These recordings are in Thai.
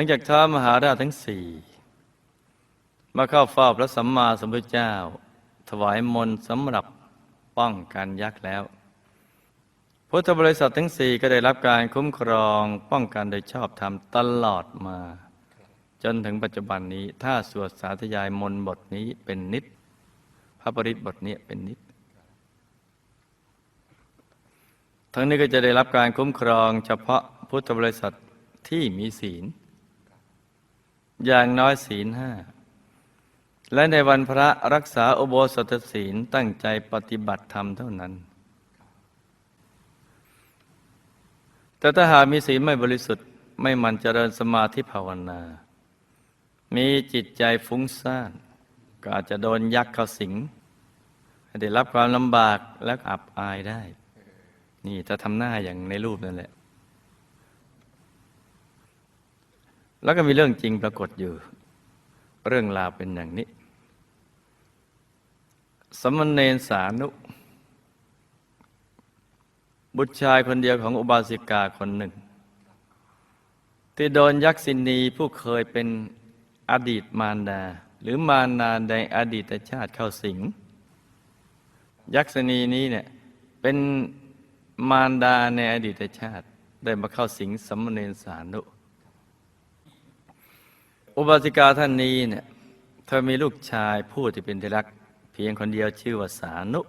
หลังจากท้ามหาราชทั้งสี่มาเข้าเฝ้าพระสัมมาสัมพุทธเจ้า ถวายมนต์สำหรับป้องกันยักษ์แล้ว พุทธบริษัททั้งสี่ก็ได้รับการคุ้มครองป้องกันโดยชอบธรรมตลอดมา จนถึงปัจจุบันนี้ ถ้าสวดสาธยายมนต์บทนี้เป็นนิด พระปริตบทนี้เป็นนิด ทั้งนี้ก็จะได้รับการคุ้มครองเฉพาะพุทธบริษัทที่มีศีล อย่างน้อยศีลห้า และในวันพระรักษาอุโบสถศีลตั้งใจปฏิบัติธรรมเท่านั้น แต่ถ้าหากมีศีลไม่บริสุทธิ์ไม่มันเจริญสมาธิภาวนา มีจิตใจฟุ้งซ่านก็อาจจะโดนยักษ์เข้าสิงได้รับความลำบากและอับอายได้ นี่ถ้าทำหน้าอย่างในรูปนั่นแหละ แล้วก็มีเรื่องจริงปรากฏอยู่ เรื่องราวเป็นอย่างนี้ สมณเณรสานุ บุตรชายคนเดียวของอุบาสิกาคนหนึ่ง ที่โดนยักษินีผู้เคยเป็นอดีตมารดา หรือมารดาในอดีตชาติเข้าสิง ยักษินีนี้เนี่ยเป็นมารดาในอดีตชาติ ได้มาเข้าสิงสมณเณรสานุ อุบาสิกาท่านนี้เนี่ยเธอมีลูกชายผู้ที่เป็นที่รัก เพียงคนเดียวชื่อว่าสานุ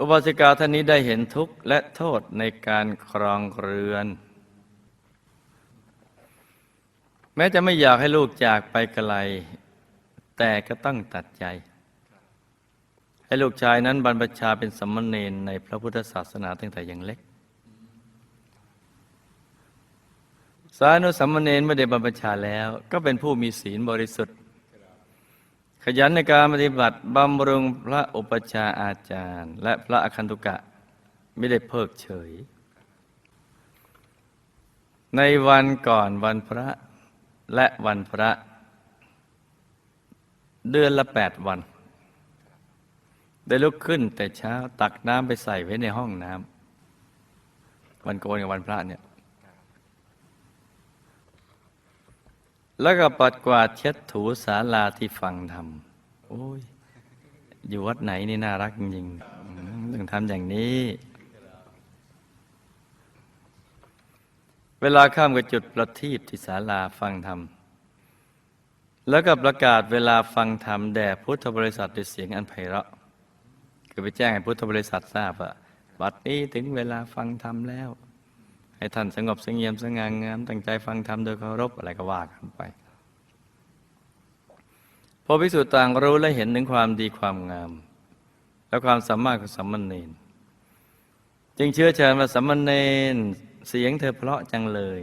อุบาสิกาท่านนี้ได้เห็นทุกข์และโทษในการครองเรือน แม้จะไม่อยากให้ลูกจากไปไกล แต่ก็ต้องตัดใจ ให้ลูกชายนั้นบรรพชาเป็นสมณเณรในพระพุทธศาสนาตั้งแต่ยังเล็ก สานุสัมมเนรไม่ได้บรรพชาแล้ว ก็เป็นผู้มีศีลบริสุทธิ์ ขยันในการปฏิบัติบำรุงพระอุปชาอาจารย์ และพระอคันตุกะไม่ได้เพิกเฉย ในวันก่อนวันพระและวันพระ เดือนละแปดวัน ได้ลุกขึ้นแต่เช้าตักน้ำไปใส่ไว้ในห้องน้ำวันโกนกับวันพระเนี่ย แล้วก็ปัดกวาดเช็ดถูศาลาที่ฟังธรรมโอ้ย อยู่วัดไหนนี่น่ารักจริงๆต้องทำอย่างนี้ เวลาข้ามกับจุดประทีปที่ศาลาฟังธรรม แล้วก็ประกาศเวลาฟังธรรมแด่พุทธบริษัทด้วยเสียงอันไพเราะ คือไปแจ้งให้พุทธบริษัททราบว่าบัดนี้ถึงเวลาฟังธรรมแล้ว ให้ท่านสงบสงเงียมสง่างามตั้งใจฟังธรรมโดยเคารพอะไรก็ว่ากันไปพอพิสูจน์ต่างรู้และเห็นถึงความดีความงาม และความสามารถของสัมมเนนจึงเชื่อเชิญว่าสัมมเนนเสียงเธอเพราะจังเลย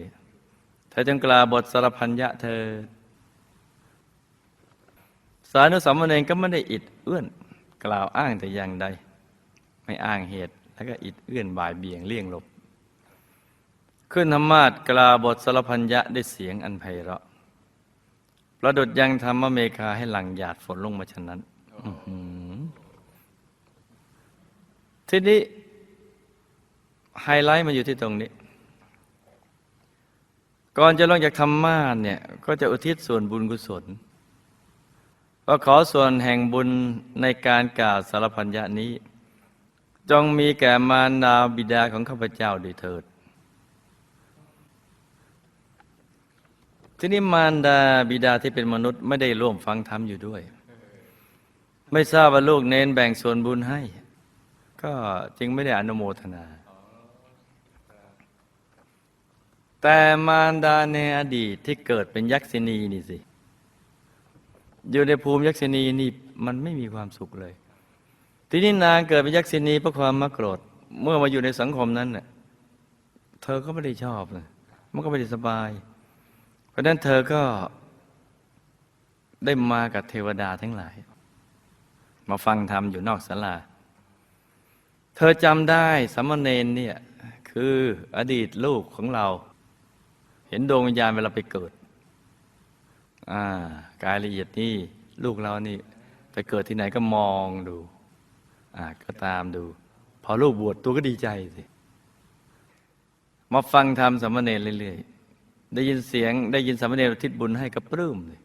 เธอจึงกล่าวบทสารพันยะเธอ สานุสัมมเนนก็ไม่ได้อิดเอื้อน กล่าวอ้างแต่อย่างใด ไม่อ้างเหตุแล้วก็อิดเอื้อนบ่ายเบี่ยงเลี่ยงหลบ ขึ้นธรรมาสกลาบทสรพันยะด้วยเสียงอันไพเราะประดุดยังธรรมเมฆาให้หลังหยาดฝนลงมาฉะนั้นทีนี้ ไฮไลท์มาอยู่ที่ตรงนี้ ก่อนจะลงจากธรรมาสเนี่ย ก็จะอุทิศส่วนบุญกุศลก็ขอส่วนแห่งบุญในการกล่าวสารพันยะนี้ จงมีแก่มารดาบิดาของข้าพเจ้าด้วยเถิด ทีนี้มารดาบิดาที่เป็นมนุษย์ไม่ได้ร่วมฟังธรรมอยู่ด้วย ไม่ทราบว่าลูกเน้นแบ่งส่วนบุญให้ ก็จึงไม่ได้อนุโมทนา แต่มารดาในอดีตที่เกิดเป็นยักษินีนี่สิ อยู่ในภูมิยักษินีนี่มันไม่มีความสุขเลย ทีนี้นางเกิดเป็นยักษินีเพราะความมักโกรธ เมื่อมาอยู่ในสังคมนั้นเน่ะเธอก็ไม่ได้ชอบเลยมันก็ไม่ได้สบาย เพราะนั้นเธอก็ได้มากับเทวดาทั้งหลาย มาฟังธรรมอยู่นอกศาลา เธอจำได้สามเณรเนี่ยคืออดีตลูกของเรา เห็นดวงวิญญาณเวลาไปเกิดอ่ากายละเอียดนี่ลูกเรานี่ไปเกิดที่ไหนก็มองดูอ่าก็ตามดู พอลูกบวชตัวก็ดีใจสิมาฟังธรรมสามเณรเรื่อย ได้ยินเสียงได้ยินสามเณรทิศบุญให้กับปลื้มเลย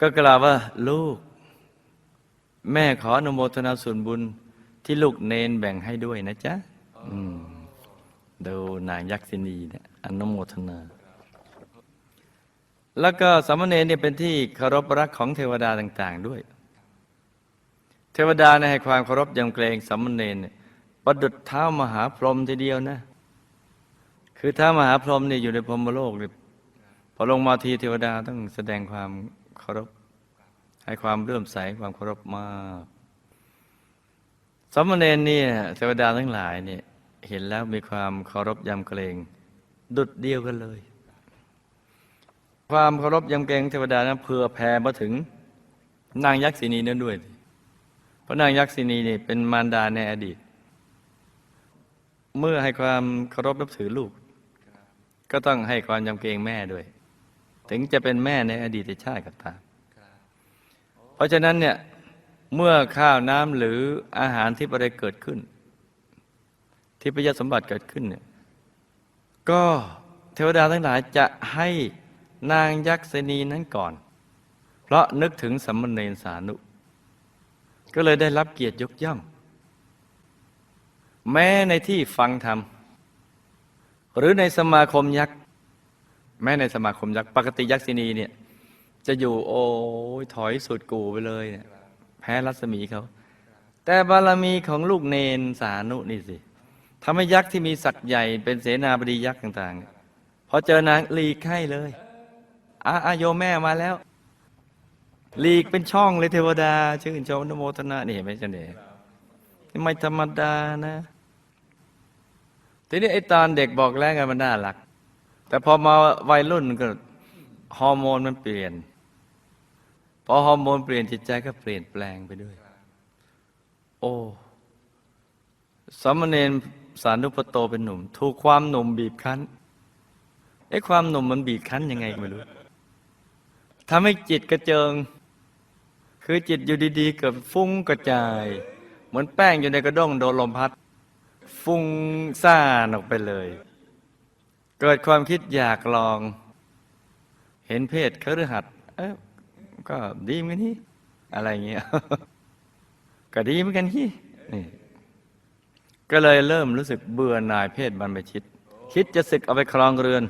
ก็กล่าวว่าลูก แม่ขออนุโมทนาส่วนบุญที่ลูกเนนแบ่งให้ด้วยนะจ๊ะดูนางยักษินีเนี่ยอนุโมทนา แล้วก็สามเณรเนี่ยเป็นที่เคารพรักของเทวดาต่าง ๆ ด้วย เทวดาเนี่ยให้ความเคารพยำเกรงสามเณรเนี่ยประดุจเท้ามหาพรหมทีเดียวนะ คือท้ามหาพรหมเนี่ยอยู่ในพรหมโลกเนี่ยพอลงมาทีเทวดาต้องแสดงความเคารพ ให้ความเลื่อมใสความเคารพมากสามเณรเนี่ยเทวดาทั้งหลายเนี่ยเห็นแล้วมีความเคารพยำเกรงดุดเดียวกันเลย ความเคารพยำเกรงเทวดานั้นเผื่อแผ่มาถึงนางยักษินีนั้นด้วย เพราะนางยักษินีนี่เป็นมารดาในอดีต เมื่อให้ความเคารพนับถือลูก ก็ต้องให้ความยำเกรงแม่ด้วย ถึงจะเป็นแม่ในอดีตชาติก็ตามเพราะฉะนั้นเนี่ยเมื่อข้าวน้ำหรืออาหารที่อะไรเกิดขึ้น ที่ประยสมบัติเกิดขึ้นเนี่ยก็เทวดาทั้งหลายจะให้นางยักษินีนั้นก่อน เพราะนึกถึงสัมมเนรสานุ ก็เลยได้รับเกียรติยกย่อง แม้ในที่ฟังธรรม หรือในสมาคมยักษ์แม้ในสมาคมยักษ์ปกติยักษินีเนี่ยจะอยู่โอ้ยถอยสุดกูไปเลยเนี่ยแพ้รัศมีเขา แต่บารมีของลูกเนนสานุนี่สิทำให้ยักษ์ที่มีศักย์ใหญ่เป็นเสนาบดียักษ์ต่างๆพอเจอนางลีกให้เลยอาอาโยแม่มาแล้วลีกเป็นช่องเลยเทวดา ชื่นชมนโมทนานี่เห็นไหมจันเดไม่ธรรมดานะ ทีนี้ไอ้ตอนเด็กบอกแล้วไงมันน่ารัก แต่พอมาวัยรุ่นก็ฮอร์โมนมันเปลี่ยน พอฮอร์โมนเปลี่ยนจิตใจก็เปลี่ยนแปลงไปด้วย โอ้สามเณรสานุปโตเป็นหนุ่ม ถูกความหนุ่มบีบคั้นไอ้ความหนุ่มมันบีบคั้นยังไงไม่รู้ทำให้จิตกระเจิง คือจิตอยู่ดีๆ เกิดฟุ้งกระจาย เหมือนแป้งอยู่ในกระด้งโดนลมพัด ฟุ้งซ่านออกไปเลย เกิดความคิดอยากลอง เห็นเพศคฤหัสเอ้ยก็ดีเหมือนกันนี่อะไรเงี้ยก็ดีเหมือนกันที่นี่ก็เลยเริ่มรู้สึกเบื่อหน่ายเพศบรรพชิต คิดจะศึกเอาไปครองเรือน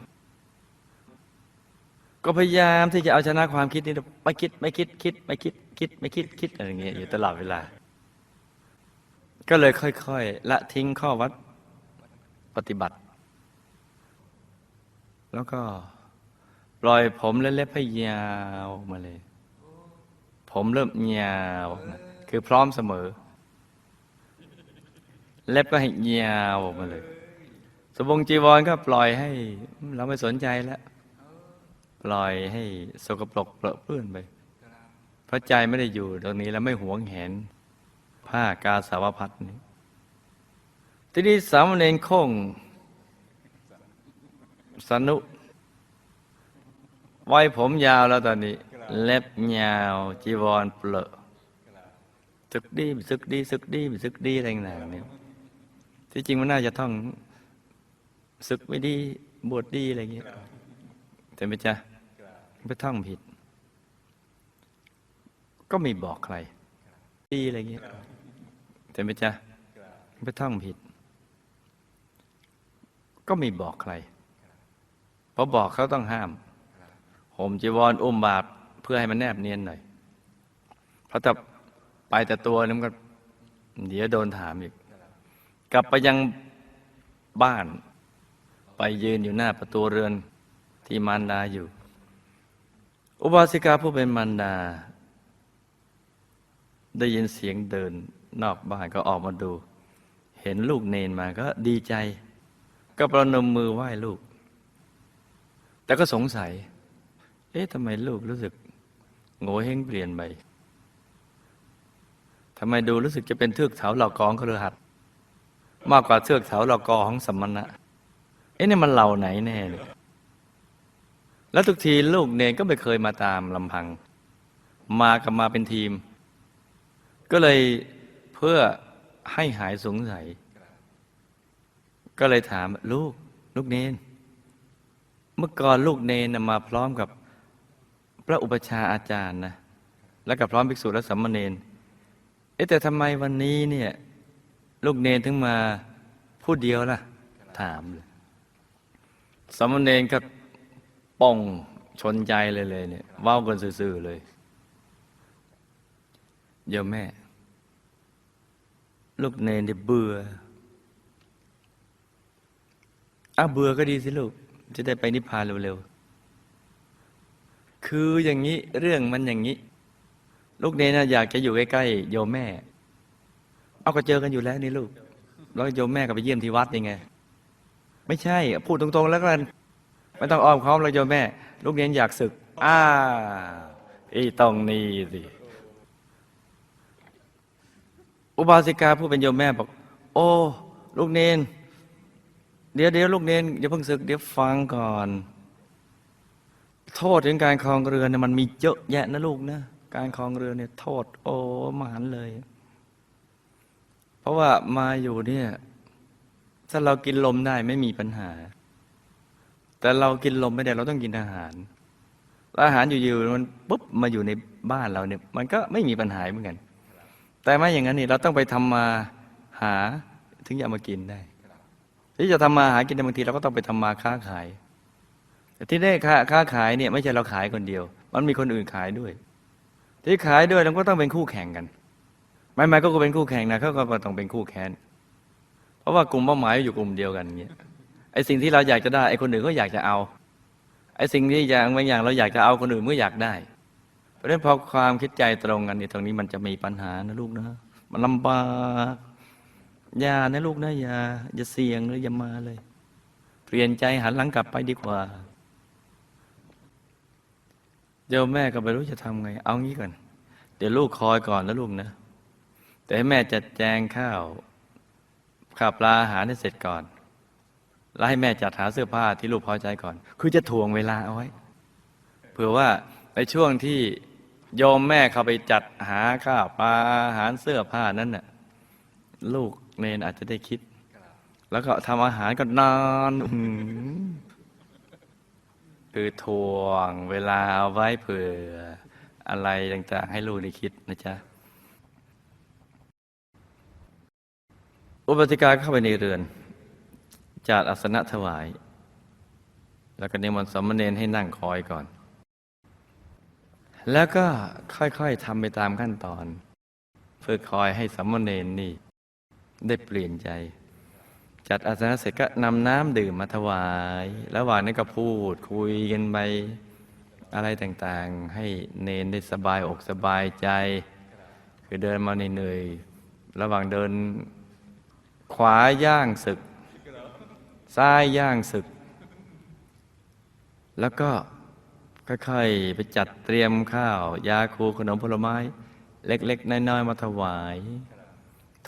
ก็พยายามที่จะเอาชนะความคิดนี้ไม่คิดไม่คิดคิดไม่คิดคิดไม่คิดคิดอะไรเงี้ยอยู่ตลอดเวลา ก็เลยค่อยๆละทิ้งข้อวัดปฏิบัติ แล้วก็ปล่อยผมและเล็บให้ยาวมาเลย ผมเริ่มยาวนะคือพร้อมเสมอ เล็บก็ให้ยาวมาเลย สบงจีวรก็ปล่อยให้ เราไม่สนใจแล้ว ปล่อยให้สกปรกเปรอะเปื้อนไป เพราะใจไม่ได้อยู่ตรงนี้แล้วไม่หวงแหน ผ้ากาสาวพัดนี้ ทีนี้สามเณรคงสนุไว้ผมยาวแล้วตอนนี้ เล็บยาวจีวรเปลอะสึกดีสึกดีสึกดีสึกดีอะไรต่างๆเนี่ยที่จริงมันน่าจะท่องศึกไม่ดีบวชดีอะไรเงี้ยแต่ไม่จ้ะไปท่องผิด ก็ไม่บอกใคร ดีอะไรเงี้ย แต่ไม่จ้ะไปท่องผิด ก็ไม่บอกใครเพราะบอกเขาต้องห้ามห่มจีวรอุ้มบาปเพื่อให้มันแนบเนียนหน่อย เพราะถ้าไปแต่ตัวนี่มันก็เดี๋ยวโดนถามอีก กลับไปยังบ้าน ไปยืนอยู่หน้าประตูเรือนที่มารดาอยู่ อุบาสิกาผู้เป็นมารดา ได้ยินเสียงเดิน นอกบ้านก็ออกมาดู เห็นลูกเนนมาก็ดีใจ ก็ประนมมือไหว้ลูก แต่ก็สงสัย เอ๊ะทำไมลูกรู้สึกโง่เฮงเปลี่ยนไปทำไมดูรู้สึกจะเป็นเทือกเถาเหล่ากองคฤหัสถ์มากกว่าเทือกเถาเหล่ากอของสมณะ เอ๊ะนี่มันเหล่าไหนแน่เลยแล้วทุกทีลูกเนนก็ไม่เคยมาตามลำพัง มากับมาเป็นทีม ก็เลย พื่อให้หายสงสัย ก็เลยถามลูกลูกเนน เมื่อก่อนลูกเนนมาพร้อมกับพระอุปชาอาจารย์นะแล้วก็พร้อมภิกษุและสัมมาเนนเอ๊ะแต่ทำไมวันนี้เนี่ยลูกเนนถึงมาพูดเดียวล่ะ ถามเลยสัมมาเนนก็ป่องชนใจเลยเลยเนี่ยว้ากันซื่อๆเลยโยมแม่ ลูกเนนเนี่ยเบื่ออ้าวเบื่อก็ดีสิลูก จะได้ไปนิพพานเร็วๆ คืออย่างนี้เรื่องมันอย่างนี้ ลูกเนนนะอยากจะอยู่ใกล้ๆโยมแม่ เอาก็เจอกันอยู่แล้วนี่ลูก แล้วโยมแม่ก็ไปเยี่ยมที่วัดยังไง ไม่ใช่ พูดตรงๆแล้วกัน ไม่ต้องอ้อมค้อมเลยโยมแม่ ลูกเนนอยากศึก อ้าอีตรงนี้สิ อุบาสิกาผู้เป็นโยมแม่บอก โอ้ ลูกเนน เดี๋ยวเดี๋ยวลูกเนนอย่าเพิ่งศึก เดี๋ยวฟังก่อน โทษถึงการครองเรือนเนี่ยมันมีเยอะแยะนะลูกนะ การครองเรือนเนี่ยโทษ โอ้มหันต์เลย เพราะว่ามาอยู่เนี่ย ถ้าเรากินลมได้ไม่มีปัญหา แต่เรากินลมไม่ได้เราต้องกินอาหารอาหารอยู่ๆมันปุ๊บมาอยู่ในบ้านเราเนี่ย มันก็ไม่มีปัญหาเหมือนกัน แต่ไม่อย่างนั้นนี่เราต้องไปทำมาหาถึงจะมากินได้ ที่จะทำมาหากินในบางทีเราก็ต้องไปทำมาค้าขาย แต่ที่ได้ค้าค้าขายเนี่ยไม่ใช่เราขายคนเดียว มันมีคนอื่นขายด้วย ที่ขายด้วยเราก็ต้องเป็นคู่แข่งกันไม่ไม่ก็เป็นคู่แข่งนะเขาก็ต้องเป็นคู่แข่งเพราะว่ากลุ่มเป้าหมายอยู่กลุ่มเดียวกันเงี้ยไอ้สิ่งที่เราอยากจะได้ไอ้คนอื่นก็อยากจะเอาไอ้สิ่งที่อย่างบางอย่างเราอยากจะเอาคนอื่นก็อยากได้ เพราะฉะนั้นพอความคิดใจตรงกันนี่ตรงนี้มันจะมีปัญหานะลูกนะ มันลำบากอย่านะลูกนะอย่าอย่าเสี่ยงเลยอย่ามาเลย เปลี่ยนใจหันหลังกลับไปดีกว่าเดี๋ยวแม่ก็ไม่รู้จะทำไง เอางี้ก่อน เดี๋ยวลูกคอยก่อนนะลูกนะ แต่ให้แม่จัดแจงข้าวข้าวปลาอาหารให้เสร็จก่อน แล้วให้แม่จัดหาเสื้อผ้าที่ลูกพอใจก่อน คือจะถ่วงเวลาเอาไว้ เผื่อว่าในช่วงที่ โยมแม่เข้าไปจัดหาข้าวปลาอาหารเสื้อผ้านั้นน่ะลูกเนนอาจจะได้คิด แล้วก็ทำอาหารก็นานอคือทวงเวลาเอาไว้เผื่ออะไรต่างๆ ให้ลูกได้คิดนะจ๊ะ อุปติกาเข้าไปในเรือน จัดอาสนะถวาย แล้วก็นิมนต์สามเณรให้นั่งคอยก่อน แล้วก็ค่อยๆทำไปตามขั้นตอน เพื่อคอยให้สามเณรนี่ ได้เปลี่ยนใจ จัดอาสนะเสร็จก็นำน้ำดื่มมาถวาย ระหว่างนั้นก็พูดคุยกันไปอะไรต่างๆ ให้เนนได้สบายอกสบายใจ คือเดินมาเหนื่อยๆระหว่างเดินขวาย่างศึก ซ้ายย่างศึก แล้วก็ ค่อยๆ ไปจัดเตรียมข้าว ยาคูขนมผลไม้ เล็ก ๆ น้อยๆ มาถวาย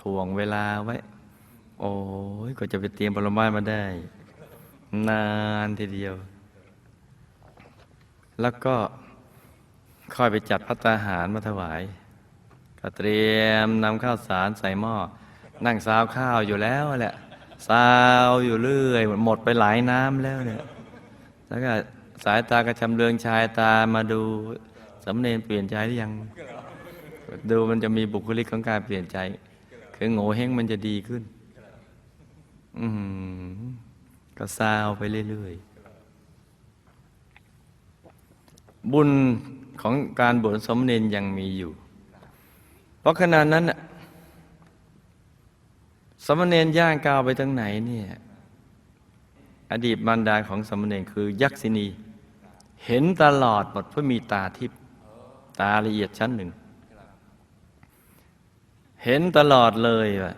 ถ่วงเวลาไว้ โอ้ยก็จะไปเตรียมผลไม้มาได้ นานทีเดียว แล้วก็ค่อยไปจัดพัตตาหารมาถวาย ก็เตรียมนำข้าวสารใส่หม้อ นั่งซาวข้าวอยู่แล้วแหละซาวอยู่เรื่อย หมดไปหลายน้ำแล้วเนี่ยแล้วก็ สายตากระชำเลืองชายตามาดูสำเนนเปลี่ยนใจหรือยัง ดูมันจะมีบุคลิกของการเปลี่ยนใจ คือโง่เฮงมันจะดีขึ้น อืมก็ซาวไปเรื่อยๆ บุญของการบวชสมเนนยังมีอยู่ เพราะขณะนั้นน่ะสมเณรย่างก้าวไปทางไหนเนี่ย อดีตมารดาของสมเณรคือยักษินี เห็นตลอดหมดเพราะมีตาทิพย์ตาละเอียดชั้นหนึ่ง เห็นตลอดเลยว่า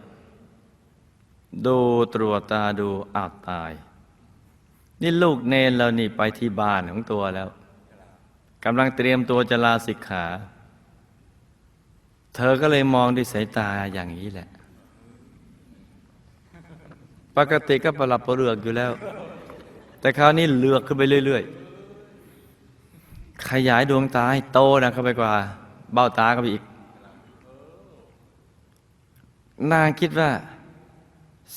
ดูตรวจตาดูอ้าวตาย นี่ลูกเนนเรานี่ไปที่บ้านของตัวแล้วกำลังเตรียมตัวจะลาสิกขา เธอก็เลยมองด้วยสายตาอย่างนี้แหละ ปกติก็ประหลับประเลือกอยู่แล้ว แต่คราวนี้เลือกขึ้นไปเรื่อย ๆ ขยายดวงตาให้โตนะเข้าไปกว่า เบ้าตาเข้าไปอีก นางคิดว่า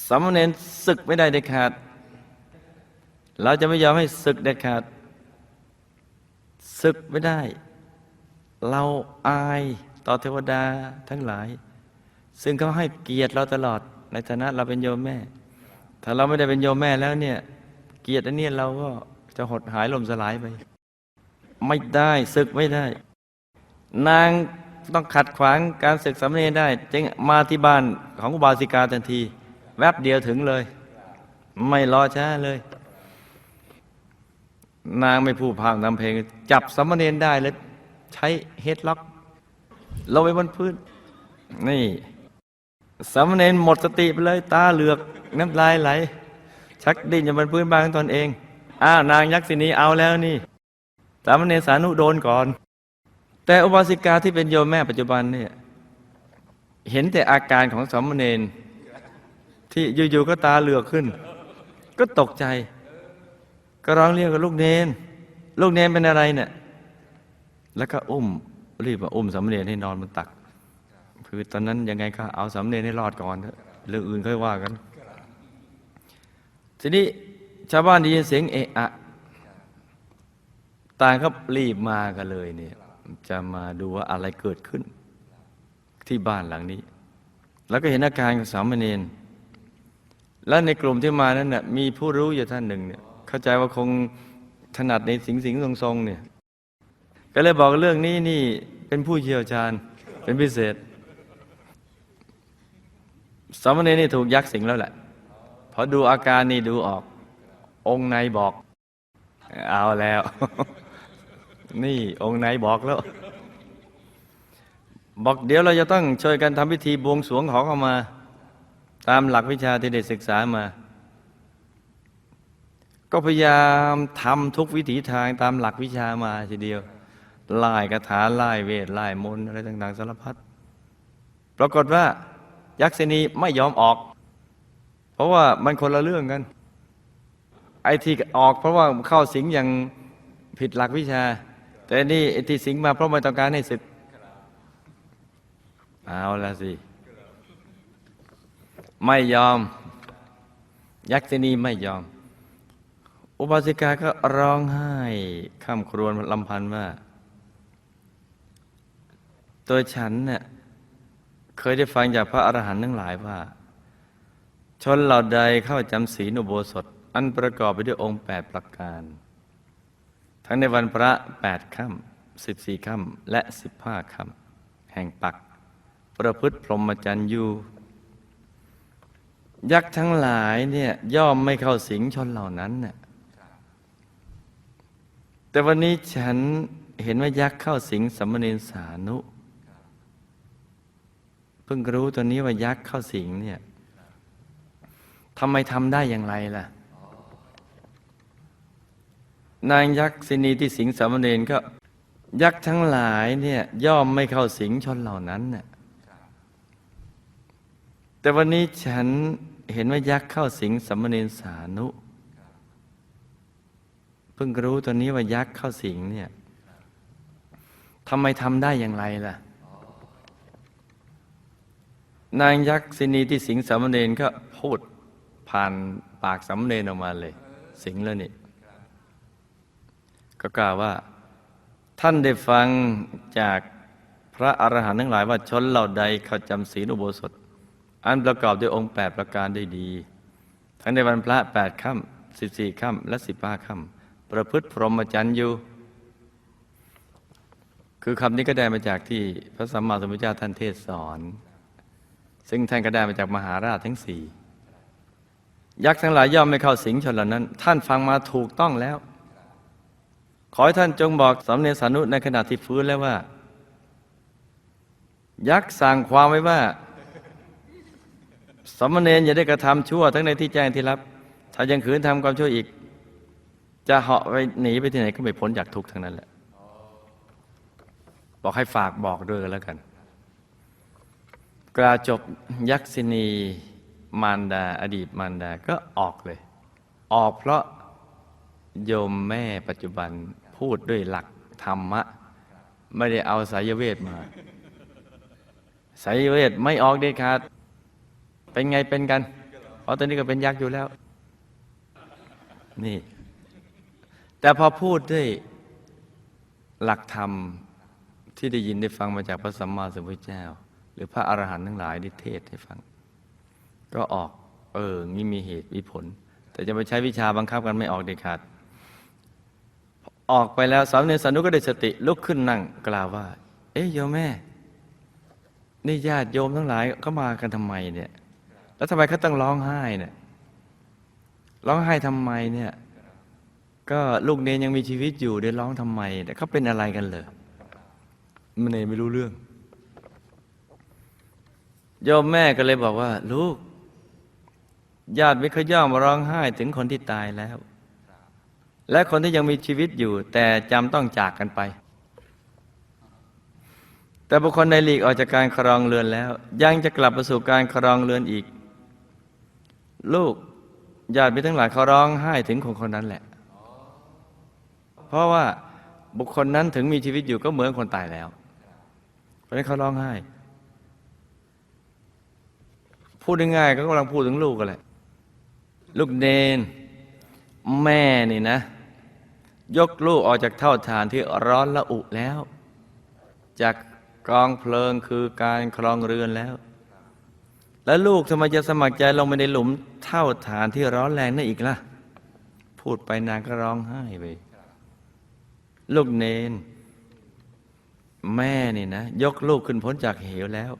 สามเณรศึกไม่ได้เด็ดขาด เราจะไม่ยอมให้ศึกเด็ดขาดศึกไม่ได้ เราอายต่อเทวดาทั้งหลาย ซึ่งเขาให้เกียรติเราตลอดในฐานะเราเป็นโยมแม่ ถ้าเราไม่ได้เป็นโยมแม่แล้วเนี่ย เกียรติอันเนี้ยเราก็จะหดหายล่มสลายไป ไม่ได้ศึกไม่ได้ นางต้องขัดขวางการศึกสามเณรได้ จึงมาที่บ้านของอุบาสิกาทันที แวบเดียวถึงเลย ไม่รอช้าเลย นางไม่พูดพร่ำทำเพลง จับสามเณรได้เลยใช้เฮดล็อกลงไปบนพื้น นี่สามเณรหมดสติไปเลยตาเหลือกน้ำลายไหล ชักดิ้นอยู่บนพื้นบ้านของตนเอง อ้าวนางยักษ์สินีเอาแล้วนี่ สามเณรสานุโดนก่อน แต่อุบาสิกาที่เป็นโยมแม่ปัจจุบันเนี่ยเห็นแต่อาการของสามเณรที่อยู่ๆก็ตาเหลือกขึ้น ก็ตกใจ ก็ร้องเรียกกับลูกเนนลูกเนนเป็นอะไรเนี่ยแล้วก็อุ้มรีบมาอุ้มสามเณรให้นอนบนตักคือตอนนั้นยังไงก็เอาสามเณรให้รอดก่อนเถอะเรื่องอื่นค่อยว่ากัน ทีนี้ชาวบ้านได้ยินเสียงเอะอะ ต่างก็รีบมากันเลยเนี่ยจะมาดูว่าอะไรเกิดขึ้น ที่บ้านหลังนี้ แล้วก็เห็นอาการของสามเณรแล้วในกลุ่มที่มานั้นน่ะมีผู้รู้อยู่ท่านหนึ่งเนี่ยเข้าใจว่าคงถนัดในสิงสิงทรงทรงเนี่ยก็เลยบอกเรื่องนี้นี่เป็นผู้เชี่ยวชาญเป็นพิเศษสามเณรนี่ถูกยักษ์สิงแล้วแหละพอดูอาการนี่ดูออกองค์ในบอก เอาแล้ว นี่องค์ในบอกแล้ว บอกเดี๋ยวเราจะต้องช่วยกันทำพิธีบวงสวงขอเข้ามา ตามหลักวิชาที่ได้ศึกษามา ก็พยายามทำทุกวิถีทางตามหลักวิชามาทีเดียวไล่คาถาไล่เวทไล่มนอะไรต่าง ๆ สารพัดปรากฏว่า ยักษินีไม่ยอมออก เพราะว่ามันคนละเรื่องกัน ไอ้ที่ออกเพราะว่าเข้าสิงอย่างผิดหลักวิชา แต่นี่ที่สิงมาเพราะไม่ต้องการให้ศึก เอาละสิ ไม่ยอม ยักษินีไม่ยอม อุบาสิกาก็ร้องไห้ข้ามครวญลำพันว่า ตัวฉันเนี่ยเคยได้ฟังจากพระอรหันต์ทั้งหลายว่า ชนเหล่าใดเข้าจำศีลอุโบสถ อันประกอบไปด้วยองค์แปดประการ ทั้งในวันพระแปดค่ำสิบสี่ค่ำและสิบห้าค่ำแห่งปัก ประพฤติพรหมจรรย์อยู่ ยักษ์ทั้งหลายเนี่ยย่อมไม่เข้าสิงชนเหล่านั้นน่ะแต่วันนี้ฉันเห็นว่ายักษ์เข้าสิงสัมมเนรสานุ เพิ่งรู้ตัวนี้ว่ายักษ์เข้าสิงเนี่ยทำไมทำได้อย่างไรล่ะ นางยักษ์สินีที่สิงสามเณรก็ยักษ์ทั้งหลายเนี่ยย่อมไม่เข้าสิงชนเหล่านั้นน่ะแต่วันนี้ฉันเห็นว่ายักษ์เข้าสิงสามเณรสานุ เพิ่งรู้ตัวนี้ว่ายักษ์เข้าสิงเนี่ยทำไมทำได้อย่างไรล่ะ นางยักษ์สินีที่สิงสามเณรก็พูดผ่านปากสามเณรออกมาเลย สิงแล้วนี่ ก็กล่าวว่า ท่านได้ฟังจากพระอรหันต์ทั้งหลายว่าชนเหล่าใดเขาจำศีลอุโบสถ อันประกอบด้วยองค์แปดประการได้ดี ทั้งในวันพระแปดค่ำสิบสี่ค่ำและสิบห้าค่ำประพฤติพรหมจรรย์อยู่ คือคำนี้ก็ได้มาจากที่พระสัมมาสัมพุทธเจ้าท่านเทศสอน ซึ่งท่านก็ได้มาจากมหาราชทั้งสี่ยักษ์ทั้งหลายย่อมไม่เข้าสิงชนเหล่านั้น ท่านฟังมาถูกต้องแล้ว ขอให้ท่านจงบอกสำเนสานุในขณะที่ฟื้นแล้วว่า ยักษ์สั่งความไว้ว่าสมณเณรอย่าได้กระทำชั่วทั้งในที่แจ้งที่รับ ถ้ายังขืนทำความชั่วอีก จะเหาะไปหนีไปที่ไหนก็ไม่พ้นจากทุกข์ทั้งนั้นแหละ บอกให้ฝากบอกด้วยกันแล้วกันกล่าจบยักษินีมารดา อดีตมารดาก็ออกเลย ออกเพราะ โยมแม่ปัจจุบันพูดด้วยหลักธรรมะ ไม่ได้เอาสายเวทมา สายเวทไม่ออกเด็ดขาดเป็นไงเป็นกันเพราะตอนนี้ก็เป็นยักษ์อยู่แล้ว นี่ แต่พอพูดด้วยหลักธรรมที่ได้ยินได้ฟังมาจากพระสัมมาสัมพุทธเจ้า หรือพระอรหันต์ทั้งหลายได้เทศให้ฟัง ก็ออก เอองี้มีเหตุมีผล แต่จะไปใช้วิชาบังคับกันไม่ออกเด็ดขาด ออกไปแล้วสามเณรสานุก็ได้สติลุกขึ้นนั่งกล่าวว่า เอ๊ะโยมแม่ นี่ญาติโยมทั้งหลายเขามากันทำไมเนี่ย แล้วทำไมเขาต้องร้องไห้เนี่ยร้องไห้ทำไมเนี่ย ก็ลูกเนยังมีชีวิตอยู่เดี๋ยวร้องทำไมแต่เขาเป็นอะไรกันเลยมันเนนไม่รู้เรื่องโยมแม่ก็เลยบอกว่า ลูก ญาติไม่เคยย่อมร้องไห้ถึงคนที่ตายแล้ว และคนที่ยังมีชีวิตอยู่ แต่จำต้องจากกันไป แต่บุคคลในหลีกออกจากการครองเรือนแล้ว ยังจะกลับมาสู่การครองเรือนอีก ลูกญาติมิตรทั้งหลายเขาร้องไห้ถึงคนคนนั้นแหละ เพราะว่าบุคคลนั้นถึงมีชีวิตอยู่ก็เหมือนคนตายแล้วเพราะฉะนั้นเขาร้องไห้ พูดง่ายๆก็กำลังพูดถึงลูกกันแหละ ลูกเนน แม่นี่นะ ยกลูกออกจากเท่าฐานที่ร้อนละอุแล้ว จากกองเพลิงคือการครองเรือนแล้ว แล้วลูกทำไมจะสมัครใจลงไปในหลุมเท่าฐานที่ร้อนแรงนั่นอีกล่ะ พูดไปนางก็ร้องไห้ไปลูกเนน แม่นี่นะ ยกลูกขึ้นพ้นจากเหวแล้ว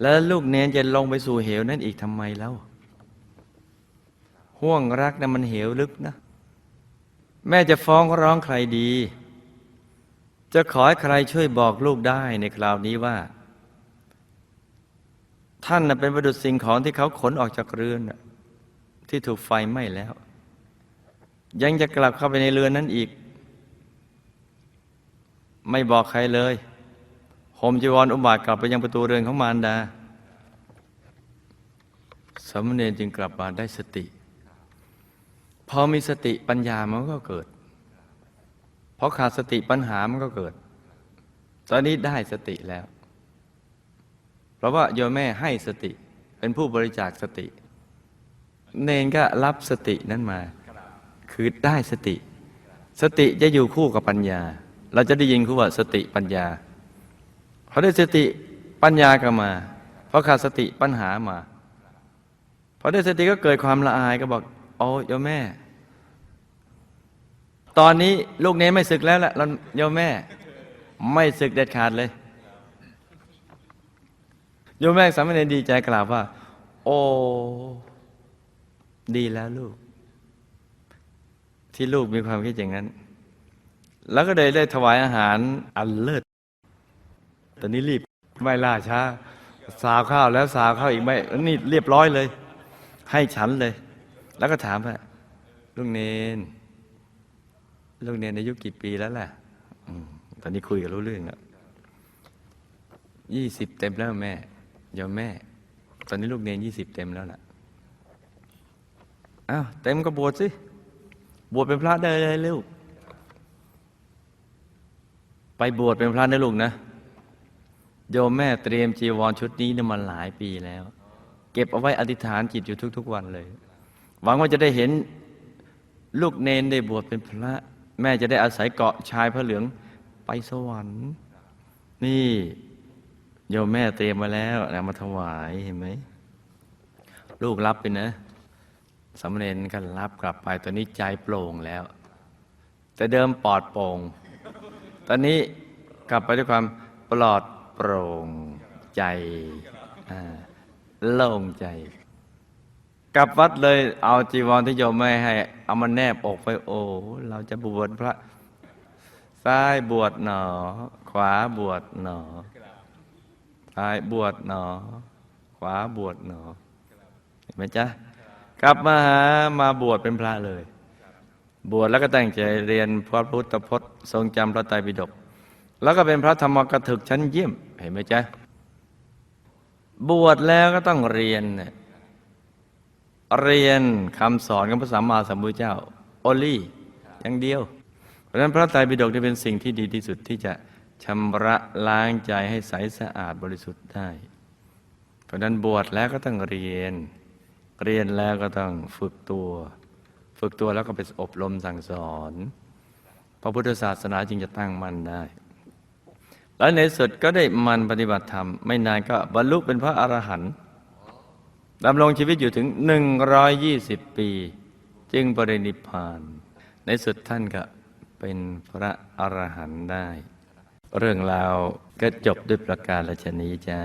แล้วลูกเนนจะลงไปสู่เหวนั้นอีกทำไมแล้วห่วงรักนะมันเหวลึกนะ แม่จะฟ้องร้องใครดี จะขอให้ใครช่วยบอกลูกได้ในคราวนี้ว่า ท่านเป็นประดุษสิ่งของที่เขาขนออกจากเรือนที่ถูกไฟไหม้แล้ว ยังจะกลับเข้าไปในเรือนนั้นอีก ไม่บอกใครเลยห่มจีวรอุบาทกลับไปยังประตูเรือนของมารดาสามเณรจึงกลับมาได้สติ พอมีสติปัญญามันก็เกิดเพราะขาดสติปัญหามันก็เกิด ตอนนี้ได้สติแล้ว เพราะว่าโยมแม่ให้สติเป็นผู้บริจาคสติ เนนก็รับสตินั้นมา คือได้สติ สติจะอยู่คู่กับปัญญา เราจะได้ยินคู่ว่าสติปัญญาพอได้สติปัญญาก็มาเพราะขาดสติปัญหามาพอได้สติก็เกิดความละอายก็บอก โอ้โยมแม่ ตอนนี้ลูกเนนไม่ศึกแล้วล่ะเราโยมแม่ ไม่ศึกเด็ดขาดเลยโยมแม่สามเณรดีใจกล่าวว่า โอ้ดีแล้วลูก ที่ลูกมีความคิดอย่างนั้น แล้วก็ได้ได้ถวายอาหารอันเลิศตอนนี้รีบไม่ล่าช้า สาวข้าวแล้วสาวข้าวอีกไม่นี่เรียบร้อยเลย ให้ฉันเลย แล้วก็ถามว่าลูกเนนลูกเนนอายุกี่ปีแล้วล่ะอตอนนี้คุยกันรู้เรื่องแล้วยี่สิบเต็มแล้วแม่โยมแม่ ตอนนี้ลูกเนนยี่สิบเต็มแล้วล่ะอ้าวเต็มก็บวชสิ บวชเป็นพระได้เลยลูกไปบวชเป็นพระนะลูกนะ โยมแม่เตรียมจีวรชุดนี้เนี่ยมาหลายปีแล้ว เก็บเอาไว้อธิษฐานจิตอยู่ทุก ๆ วันเลย หวังว่าจะได้เห็นลูกเนนได้บวชเป็นพระ แม่จะได้อาศัยเกาะชายพระเหลืองไปสวรรค์ นี่โยมแม่เตรียมมาแล้วนำมาถวายเห็นไหมลูกรับไปนะสามเณรก็รับกลับไปตอนนี้ใจโปร่งแล้ว แต่เดิมปลอดโปร่งตอนนี้กลับไปด้วยความปลอดโปร่งใจโล่งใจ กลับวัดเลยเอาจีวรที่โยมไม่ให้ เอามาแนบอกไปโอ้เราจะบวชพระ ซ้ายบวชหนอ ขวาบวชหนอซ้ายบวชหนอ ขวาบวชหนอ เห็นไหมจ๊ะ กลับมาหามาบวชเป็นพระเลย บวชแล้วก็ตั้งใจเรียนพระพุทธพจน์ ทรงจำพระไตรปิฎกแล้วก็เป็นพระธรรมกถึกชั้นเยี่ยม เห็นไหมจ๊ะ บวชแล้วก็ต้องเรียนเนี่ย เรียนคำสอนของพระสัมมาสัมพุทธเจ้าโอลี่อย่างเดียว เพราะฉะนั้นพระไตรปิฎกจะเป็นสิ่งที่ดีที่สุดที่จะชำระล้างใจให้ใสสะอาดบริสุทธิ์ได้ เพราะฉะนั้นบวชแล้วก็ต้องเรียน เรียนแล้วก็ต้องฝึกตัว ฝึกตัวแล้วก็ไปอบรมสั่งสอน พระพุทธศาสนาจึงจะตั้งมั่นได้ และในสุดก็ได้มันปฏิบัติธรรม ไม่นานก็บรรลุเป็นพระอรหันต์ ดำรงชีวิตอยู่ถึง 120 ปี จึงปรินิพาน ในสุดท่านก็เป็นพระอรหันต์ได้ เรื่องราวก็จบด้วยประการละชนีจ้า